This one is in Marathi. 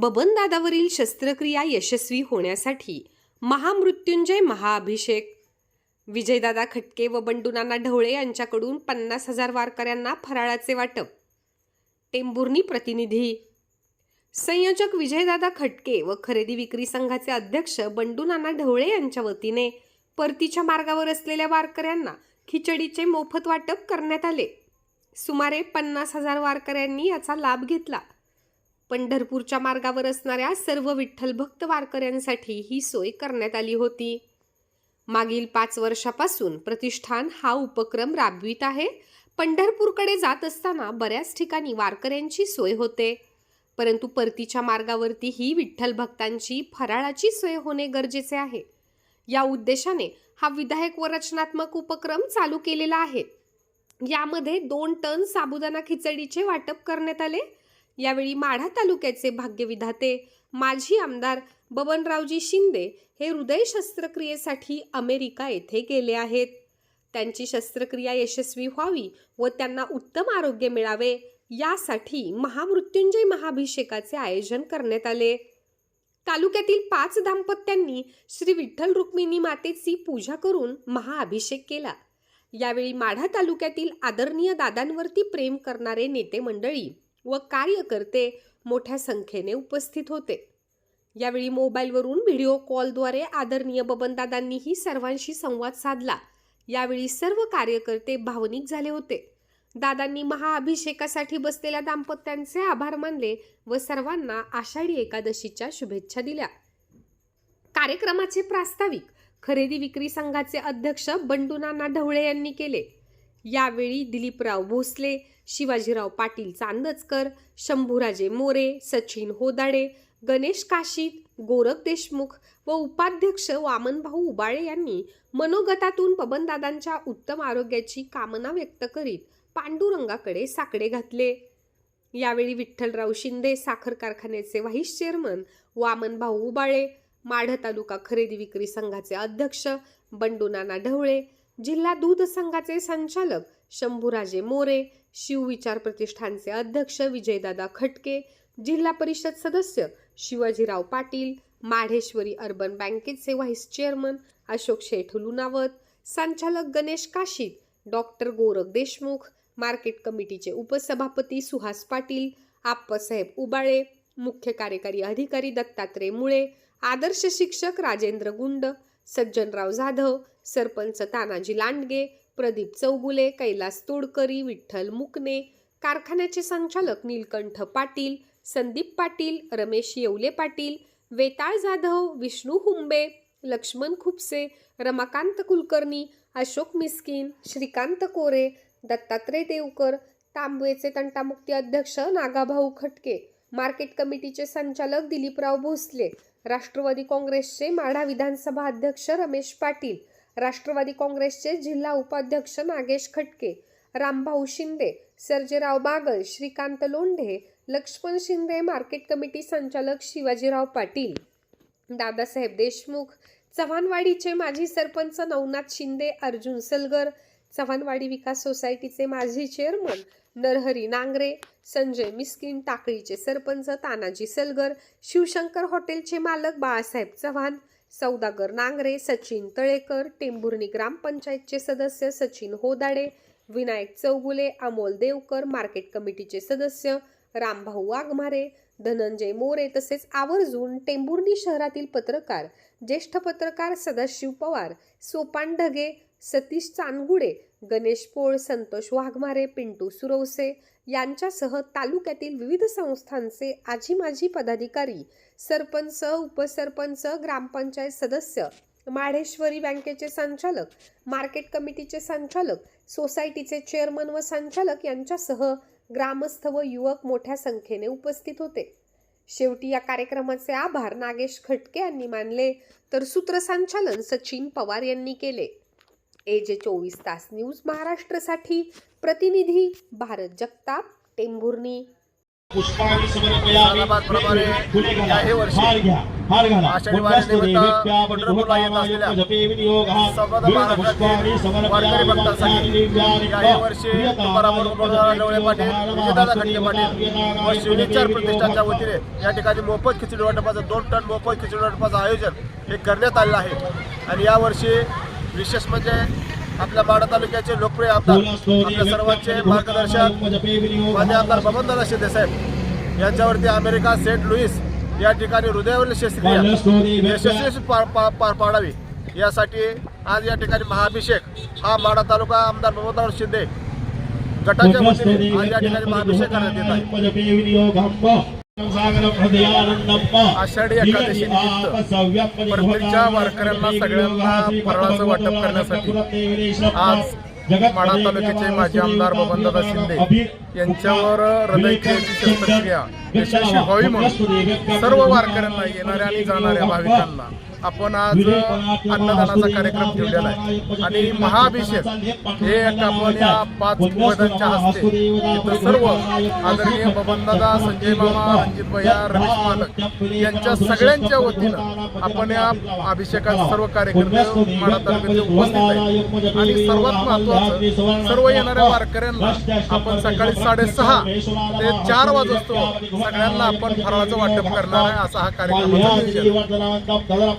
बबनदादावरील शस्त्रक्रिया यशस्वी होण्यासाठी महामृत्युंजय महाअभिषेक. विजयदादा खटके व बंडूनाना ढवळे यांच्याकडून पन्नास हजार वारकऱ्यांना फराळाचे वाटप. टेंभुर्णी प्रतिनिधी. संयोजक विजयदादा खटके व खरेदी विक्री संघाचे अध्यक्ष बंडूनाना ढवळे यांच्या वतीने परतीच्या मार्गावर असलेल्या वारकऱ्यांना खिचडीचे मोफत वाटप करण्यात आले. सुमारे पन्नास हजार वारकऱ्यांनी याचा लाभ घेतला. पंढरपूरच्या मार्गावर असणाऱ्या सर्व विठ्ठल भक्त वारकऱ्यांसाठी ही सोय करण्यात आली होती. मागील पाच वर्षापासून प्रतिष्ठान हा उपक्रम राबवित आहे. पंढरपूरकडे जात असताना बऱ्याच ठिकाणी वारकऱ्यांची सोय होते. परंतु परतीच्या मार्गावरती ही विठ्ठल भक्तांची फराळाची सोय होणे गरजेचे आहे. या उद्देशाने हा विधायक व रचनात्मक उपक्रम चालू केलेला आहे. यामध्ये दोन टन साबुदाणा खिचडीचे वाटप करण्यात आले. यावेळी माढा तालुक्याचे भाग्यविधाते माजी आमदार बबनरावजी शिंदे हे हृदय शस्त्रक्रियेसाठी अमेरिका येथे गेले आहेत. त्यांची शस्त्रक्रिया यशस्वी व्हावी व त्यांना उत्तम आरोग्य मिळावे यासाठी महामृत्युंजय महाभिषेकाचे आयोजन करण्यात आले. तालुक्यातील पाच दाम्पत्यांनी श्री विठ्ठल रुक्मिणी मातेची पूजा करून महाअभिषेक केला. यावेळी माढा तालुक्यातील आदरणीय दादांवरती प्रेम करणारे नेते मंडळी व कार्यकर्ते मोठ्या संख्येने उपस्थित होते. यावेळी मोबाईलवरून व्हिडिओ कॉलद्वारे आदरणीय बबनदादांनीही सर्वांशी संवाद साधला. यावेळी सर्व कार्यकर्ते भावनिक झाले होते. दादांनी महाअभिषेकासाठी बसलेल्या दाम्पत्यांचे आभार मानले व सर्वांना आषाढी एकादशीच्या शुभेच्छा दिल्या. कार्यक्रमाचे प्रास्ताविक खरेदी विक्री संघाचे अध्यक्ष बंडूनाना ढवळे यांनी केले. यावेळी दिलीपराव भोसले शिवाजीराव पाटील चांदचकर शंभूराजे मोरे सचिन होदाडे गणेश काशीत गोरख देशमुख व उपाध्यक्ष वामनभाऊ उबाळे यांनी मनोगतातून पबनदादांच्या उत्तम आरोग्याची कामना व्यक्त करीत पांडुरंगाकडे साकडे घातले. यावेळी विठ्ठलराव शिंदे साखर कारखान्याचे व्हाईस चेअरमन वामनभाऊ उबाळे माढ तालुका खरेदी विक्री संघाचे अध्यक्ष बंडूनाना ढवळे जिल्हा दूध संघाचे संचालक शंभूराजे मोरे शिवविचार प्रतिष्ठानचे अध्यक्ष विजयदादा खटके जिल्हा परिषद सदस्य शिवाजीराव पाटील माढेश्वरी अर्बन बँकेचे व्हाईस चेअरमन अशोक शेठ लुनावत संचालक गणेश काशीद डॉक्टर गोरख देशमुख मार्केट कमिटीचे उपसभापती सुहास पाटील आप्पासाहेब उबाळे मुख्य कार्यकारी अधिकारी दत्तात्रय मुळे आदर्श शिक्षक राजेंद्र गुंड सज्जनराव जाधव सरपंच तानाजी लांडगे प्रदीप चौगुले कैलास तोडकरी विठ्ठल मुकणे कारखान्याचे संचालक नीलकंठ पाटील संदीप पाटील रमेश येवले पाटील वेताळ जाधव विष्णू हुंबे लक्ष्मण खुपसे रमाकांत कुलकर्णी अशोक मिस्किन श्रीकांत कोरे दत्तात्रय देवकर तांबवेचे तंटामुक्ती अध्यक्ष नागाभाऊ खटके मार्केट कमिटीचे संचालक दिलीपराव भोसले राष्ट्रवादी काँग्रेसचे माढा विधानसभा अध्यक्ष रमेश पाटील राष्ट्रवादी काँग्रेसचे जिल्हा उपाध्यक्ष नागेश खटके रामभाऊ शिंदे सर्जेराव बागल श्रीकांत लोंढे लक्ष्मण शिंदे मार्केट कमिटी संचालक शिवाजीराव पाटील. दादासाहेब देशमुख चव्हाणवाडीचे माजी सरपंच नवनाथ शिंदे अर्जुन सलगर चव्हाणवाडी विकास सोसायटीचे माजी चेअरमन नरहरी नांगरे संजय मिस्किन टाकळीचे सरपंच तानाजी सलगर शिवशंकर हॉटेलचे मालक बाळासाहेब चव्हाण सौदागर नांगरे सचिन तळेकर टेंभुर्णी ग्रामपंचायतचे सदस्य सचिन होदाडे विनायक चौगुले अमोल देवकर मार्केट कमिटीचे सदस्य रामभाऊ वाघमारे धनंजय मोरे तसेच आवर्जून टेंभुर्णी शहरातील पत्रकार ज्येष्ठ पत्रकार सदाशिव पवार सोपान ढगे सतीश चांदगुडे गणेश पोळ संतोष वाघमारे पिंटू सुरवसे यांच्यासह तालुक्यातील विविध संस्थांचे आजी माजी पदाधिकारी सरपंच उपसरपंच ग्रामपंचायत सदस्य माढेश्वरी बँकेचे संचालक मार्केट कमिटीचे संचालक सोसायटीचे चेअरमन व संचालक यांच्यासह ग्रामस्थ व युवक मोठ्या संख्येने उपस्थित होते. शेवटी या कार्यक्रमाचे आभार नागेश खटके यांनी मानले तर सूत्रसंचालन सचिन पवार यांनी केले. ए जे चोवीस तास न्यूज महाराष्ट्रसाठी. प्रतिनिधी भारत जगताप टेंभुर्णी. शिवनेचार प्रतिष्ठानच्या वतीने या ठिकाणी मोफत खिचडी वाटपाचं दोन टन मोफत खिचडी वाटपाचं आयोजन हे करण्यात आलेलं आहे. आणि यावर्षी विशेष म्हणजे आपल्या माडा तालुक्याचे लोकप्रिय आमदार आपल्या सर्वांचे मार्गदर्शक माझे आमदार बबनदादा शिंदे साहेब. यांच्यावरती अमेरिका सेंट लुईस या ठिकाणी हृदयावरील शस्त्रक्रिया यशस्वी पार पाडावी. यासाठी आज या ठिकाणी महाअभिषेक हा माडा तालुका आमदार बबनदादा शिंदे गटाच्या वतीने आज या ठिकाणी महाअभिषेक करण्यात येत आहे. आषाढी एकादशी निमित्त. परभणीच्या वारकऱ्यांना सगळ्यांना फराळाचं वाटप करण्यासाठी आज माढा तालुक्याचे माजी आमदार बबनदादा शिंदे यांच्यावर हृदयक्रियेची शस्त्रक्रिया यशस्वी व्हावी म्हणून. सर्व वारकऱ्यांना येणाऱ्या आणि जाणाऱ्या भाविकांना. आपण आज अन्नदानाचा कार्यक्रम ठेवलेला आहे. आणि महाअभिषेक हे एक आपण या पाच कुबेदांच्या हस्ते इथं सर्व आदरणीय बबनदादा संजय मामा रणजित भैया रमेश मालक यांच्या सगळ्यांच्या वतीनं आपण या अभिषेकात सर्व कार्यक्रम माडा तालुक्यात उपस्थित आहे. आणि सर्वात महत्वाचं सर्व येणाऱ्या वारकऱ्यांना आपण सकाळी साडेसहा ते चार वाजतो सगळ्यांना आपण फराळाचं वाटप करणार आहे असा हा कार्यक्रम